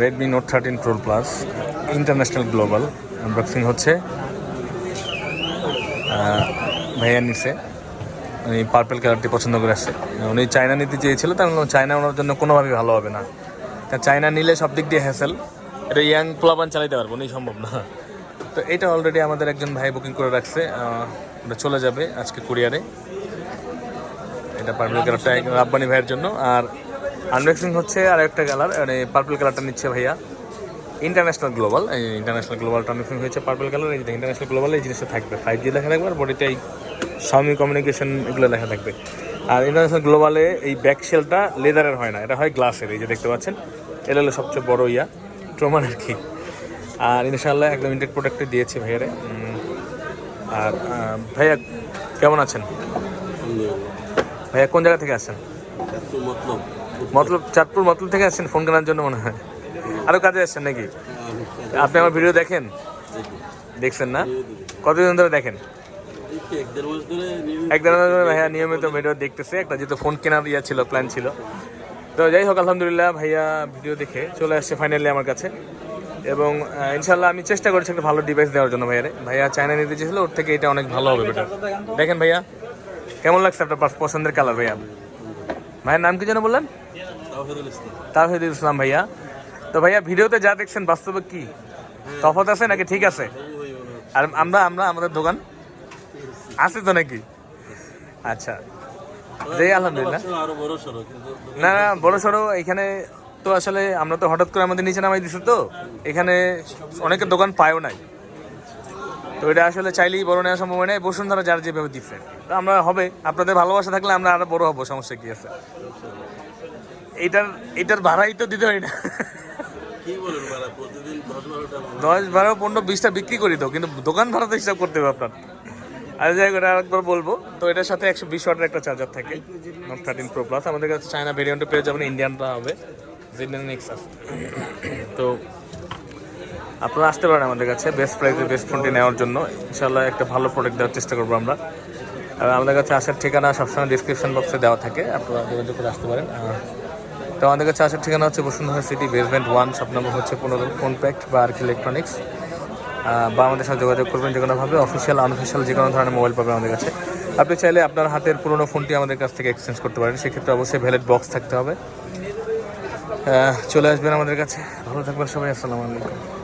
Redmi note thirteen pro plus international global unboxing হচ্ছে ভাইয়া নিছে। উনি পার্পেল কালারটি পছন্দ করে আসছে। উনি চায়না নিতে চেয়েছিল তার চায়না ওনার জন্য কোনোভাবেই ভালো হবে না। তা চায়না নিলে সব দিক দিয়ে হ্যাসেল এটা ইয়াং প্লাবান চালাইতে পারব উনি সম্ভব না। তো এটা অলরেডি আমাদের একজন ভাই বুকিং করে রাখছে ওটা চলে যাবে আজকে কুরিয়ারে এটা পার্পেল কালারটা রাব্বানি ভাইয়ের জন্য। আর আনবক্সিং হচ্ছে আর একটা কালার মানে পার্পল কালারটা নিচ্ছে ভাইয়া। ইন্টারন্যাশনাল গ্লোবাল এই ইন্টারন্যাশনাল গ্লোবাল আনবক্সিং হয়েছে পার্পল কালার এই যে ইন্টারন্যাশনাল গ্লোবাল এই জিনিসটা থাকবে। ফাইভ জি লেখা থাকবে আর বডিতে এই সামি কমিউনিকেশন এগুলো লেখা থাকবে। আর ইন্টারন্যাশনাল গ্লোবালে এই ব্যাক শেলটা লেদারের হয় না এটা হয় গ্লাসের এই যে দেখতে পাচ্ছেন। এটা হলো সবচেয়ে বড় ইয়া ট্রোমান আর কি। আর ইনশাআল্লাহ একদম ইন্টেড প্রোডাক্টে দিয়েছে ভাইয়ারে। আর ভাইয়া কেমন আছেন? ভাইয়া কোন জায়গা থেকে আসছেন? মতলব। মতলব চাঁদপুর মতলব থেকে আসছেন ফোন কেনার জন্য মনে হয়। আরও কাজে আসছেন নাকি? আপনি আমার ভিডিও দেখেন? দেখছেন না? কতদিন ধরে দেখেন? এক দেড় মাস ধরে নিয়মিত এক দিন ধরে ভাইয়া নিয়মিত ভিডিও দেখতেছে। একটা যেহেতু ফোন কেনার ইয়া ছিল প্ল্যান ছিল। তো যাই হোক আলহামদুলিল্লাহ ভাইয়া ভিডিও দেখে চলে আসছে ফাইনালি আমার কাছে। এবং ইনশাল্লাহ আমি চেষ্টা করেছি একটা ভালো ডিভাইস দেওয়ার জন্য ভাইয়ারে। ভাইয়া চায়না নিতে চেয়েছিল ওর থেকে এটা অনেক ভালো হবে বেটার দেখেন ভাইয়া কেমন লাগছে আপনার পছন্দের কালার ভাইয়া? ভাইয়ের নাম কি যেন বললেন? তাহিদুল ইসলাম। ভাইয়া। তো ভাইয়া ভিডিওতে যা দেখছেন বাস্তবে কি? তফাৎ আছে নাকি? ঠিক আছে। আর আমরা আমরা আমাদের দোকান? আছে তো নাকি? আচ্ছা। যাই আলহামদুলিল্লাহ। না না বড় সড়ো এখানে তো আসলে আমরা তো হঠাৎ করে আমাদের নিচে নামাই দিছি তো। এখানে অনেকের দোকান পায়ও নাই। তো এটা আসলে চাইলেই বড় নেওয়া সম্ভব হয় না বসুন্ধরা যার যেভাবে দিচ্ছে তো আমরা হবে আপনাদের ভালোবাসা থাকলে আমরা আরও বড় হব সমস্যা কি আছে? এটার এটার ভাড়াই তো দিতে হয় না। দশ বারো পনেরো বিশটা বিক্রি করি তো কিন্তু দোকান ভাড়া তো হিসাব করতে হবে আপনার। আর যাই হোক, আরেকবার বলব তো এটার সাথে একশো বিশ ওয়াটের একটা চার্জার থাকে নোট থার্টিন প্রো প্লাস আমাদের কাছে চায়না ভেরিয়েন্টে পেয়ে যাবেন ইন্ডিয়ানটা হবে নেক্সাস তো আপনারা আসতে পারেন আমাদের কাছে। বেস্ট প্রাইসে বেস্ট ফোনটি নেওয়ার জন্য। ইনশাল্লাহ একটা ভালো প্রোডাক্ট দেওয়ার চেষ্টা করব আমরা। আর আমাদের কাছে আসার ঠিকানা সবসময় ডিসক্রিপশন বক্সে দেওয়া থাকে। আপনারা যোগাযোগ করে আসতে পারেন। তো আমাদের কাছে আসার ঠিকানা হচ্ছে বসুন্ধরা সিটি বেসমেন্ট ওয়ান সব নম্বর হচ্ছে পনেরো ফোন প্যাক্ট বা আর্ক ইলেকট্রনিক্স বা আমাদের সাথে যোগাযোগ করবেন যে কোনোভাবে অফিসিয়াল আনঅফিসিয়াল যে কোনো ধরনের মোবাইল পাবেন আমাদের কাছে। আপনি চাইলে আপনার হাতের পুরনো ফোনটি আমাদের কাছ থেকে এক্সচেঞ্জ করতে পারেন। সেক্ষেত্রে অবশ্যই ভ্যালিড বক্স থাকতে হবে। চলে আসবেন আমাদের কাছে। ভালো থাকবেন সবাই, আসসালামু আলাইকুম।